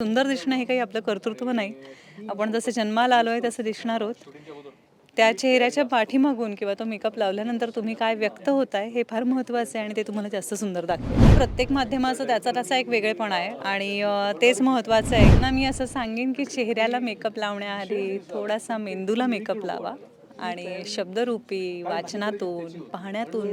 सुंदर दिसणं हे काही आपलं कर्तृत्व नाही. आपण जसं जन्माला आलो आहे तसं दिसणार आहोत. त्या चेहऱ्याच्या पाठीमागून किंवा तो मेकअप लावल्यानंतर तुम्ही काय व्यक्त होत आहे हे फार महत्त्वाचं आहे आणि ते तुम्हाला जास्त सुंदर दाखवेल प्रत्येक माध्यमाचं त्याचा तसा एक वेगळेपणा आहे आणि तेच महत्त्वाचं आहे. ना मी असं सांगेन की चेहऱ्याला मेकअप लावण्याआधी थोडासा मेंदूला मेकअप लावा. आणि शब्दरूपी वाचनातून पाहण्यातून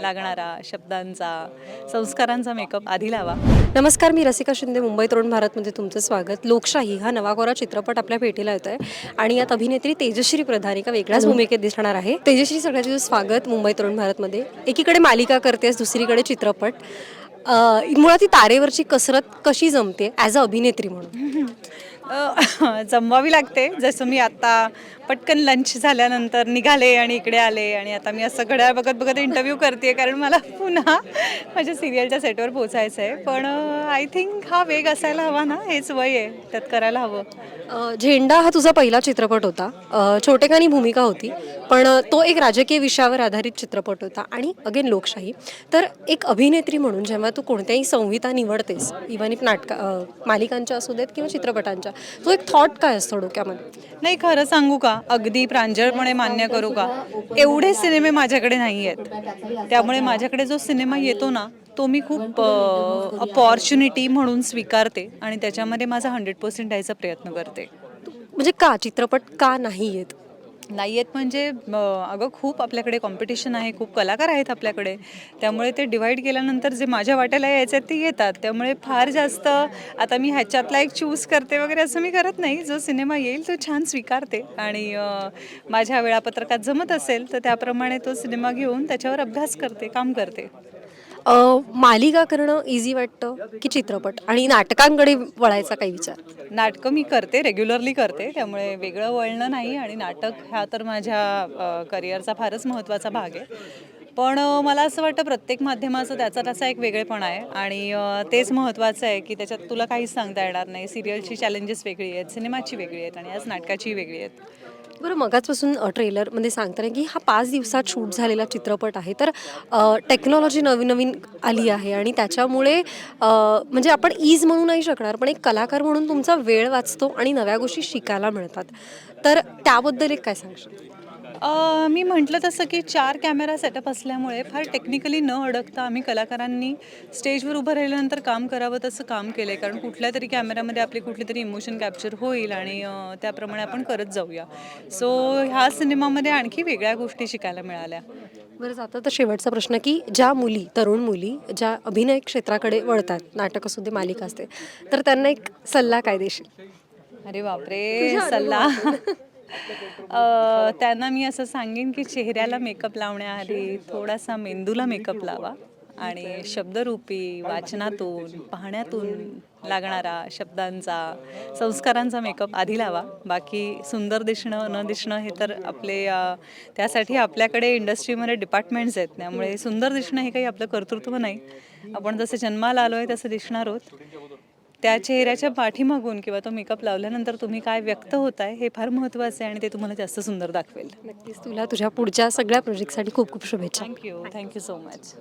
लागणारा शब्दांचा संस्कारांचा मेकअप आधी लावा. नमस्कार मी रसिका शिंदे मुंबई तरुण भारतमध्ये तुमचं स्वागत. लोकशाही हा नवाकोरा चित्रपट आपल्या भेटीला येतोय. आणि यात अभिनेत्री तेजश्री प्रधान एका वेगळ्याच भूमिकेत दिसणार आहे. तेजश्री सगळ्याचे स्वागत मुंबई तरुण भारतमध्ये. एकीकडे मालिका करतेस दुसरीकडे चित्रपट. मुळात ही तारेवरची कसरत कशी जमते ॲज अ अभिनेत्री म्हणून? जमवावी लागते. जसं मी आत्ता पटकन लंच झाल्यानंतर निघाले आणि इकडे आले आणि आता मी असं घड्याळ बघत बघत इंटरव्ह्यू करते कारण मला पुन्हा माझ्या सिरियलच्या सेटवर पोचायचं आहे पण आय थिंक हा वेग असायला हवा ना? हेच वय आहे. त्यात करायला हवं. झेंडा हा तुझा पहिला चित्रपट होता. छोटेखानी भूमिका होती. पण तो एक राजकीय विषयावर आधारित चित्रपट होता. आणि अगेन लोकशाही. तर एक अभिनेत्री म्हणून जेव्हा तू कोणत्याही संहिता निवडतेस इव्हन इफ नाटका मालिकांच्या असू देत किंवा चित्रपटांच्या तो एक थॉट काय असतो डोक्यामध्ये? नाही खरं सांगू का? अगदी प्रांजळपणे मान्य करू का? एवढे सिनेमे माझ्याकडे नाही आहेत त्यामुळे माझ्याकडे जो सिनेमा येतो ना तो मी खूप अपॉर्च्युनिटी म्हणून स्वीकारते आणि त्याच्यामध्ये माझा हंड्रेड पर्सेंट द्यायचा प्रयत्न करते. म्हणजे का? चित्रपट का नाही येत नाही आहेत म्हणजे अगं खूप आपल्याकडे कॉम्पिटिशन आहे खूप कलाकार आहेत आपल्याकडे. त्यामुळे ते डिवाईड केल्यानंतर जे माझ्या वाट्याला यायचे आहेत ते येतात. त्यामुळे फार जास्त आता मी ह्याच्यातला एक चूज करते वगैरे असं मी करत नाही. जो सिनेमा येईल तो छान स्वीकारते. आणि माझ्या वेळापत्रकात जमत असेल तर त्याप्रमाणे तो सिनेमा घेऊन त्याच्यावर अभ्यास करते काम करते. मालिका करणं इझी वाटतं की चित्रपट? आणि नाटकांकडे वळायचा काही विचार? नाटकं मी करते रेग्युलरली करते. त्यामुळे वेगळं वळणं नाही आणि नाटक हा तर माझ्या करिअरचा फारच महत्त्वाचा भाग आहे. पण मला असं वाटतं प्रत्येक माध्यमाचं त्याचा तसा एक वेगळेपणा आहे. आणि तेच महत्त्वाचं आहे की त्याच्यात तुला काहीच सांगता येणार नाही. सिरियलची चॅलेंजेस वेगळी आहेत सिनेमाची वेगळी आहेत आणि आज नाटकाची वेगळी आहेत. बरं मगाचपासून ट्रेलरमध्ये सांगताना की हा पाच दिवसात शूट झालेला चित्रपट आहे. तर टेक्नॉलॉजी नवीन नवीन आली आहे आणि त्याच्यामुळे म्हणजे आपण ईज म्हणू नाही शकणार पण एक कलाकार म्हणून तुमचा वेळ वाचतो आणि नव्या गोष्टी शिकायला मिळतात. तर त्याबद्दल एक काय सांगशील? अ, मी म्हटलं तसं की चार कॅमेरा सेटअप असल्यामुळे फार टेक्निकली न अडकता आम्ही कलाकारांनी स्टेजवर उभं राहिल्यानंतर काम करावं तसं काम केलं आहे कारण कुठल्या तरी कॅमेऱ्यामध्ये आपली कुठली तरी इमोशन कॅप्चर होईल आणि अ, त्याप्रमाणे आपण करत जाऊया. सो ह्या सिनेमामध्ये आणखी वेगळ्या गोष्टी शिकायला मिळाल्या. बरं जाता तर शेवटचा प्रश्न की ज्या मुली तरुण मुली ज्या अभिनय क्षेत्राकडे वळतात नाटक असू दे मालिका असते तर त्यांना एक सल्ला काय देशील? अरे बापरे सल्ला. त्यांना मी असं सांगेन की चेहऱ्याला मेकअप लावण्याआधी थोडासा मेंदूला मेकअप लावा आणि शब्दरूपी वाचनातून पाहण्यातून लागणारा शब्दांचा संस्कारांचा मेकअप आधी लावा. बाकी सुंदर दिसणं न दिसणं हे तर आपले त्यासाठी आपल्याकडे इंडस्ट्रीमध्ये डिपार्टमेंट्स आहेत. त्यामुळे सुंदर दिसणं हे काही आपलं कर्तृत्व नाही. आपण जसं जन्माला आलो आहे तसं दिसणार आहोत. त्या चेहऱ्याच्या पाठीमागून किंवा तो मेकअप लावल्यानंतर तुम्ही काय व्यक्त होताय हे फार महत्त्वाचं आहे आणि ते तुम्हाला जास्त सुंदर दाखवेल. नक्कीच. तुला तुझ्या पुढच्या सगळ्या प्रोजेक्टसाठी खूप खूप शुभेच्छा. Thank you thank you so much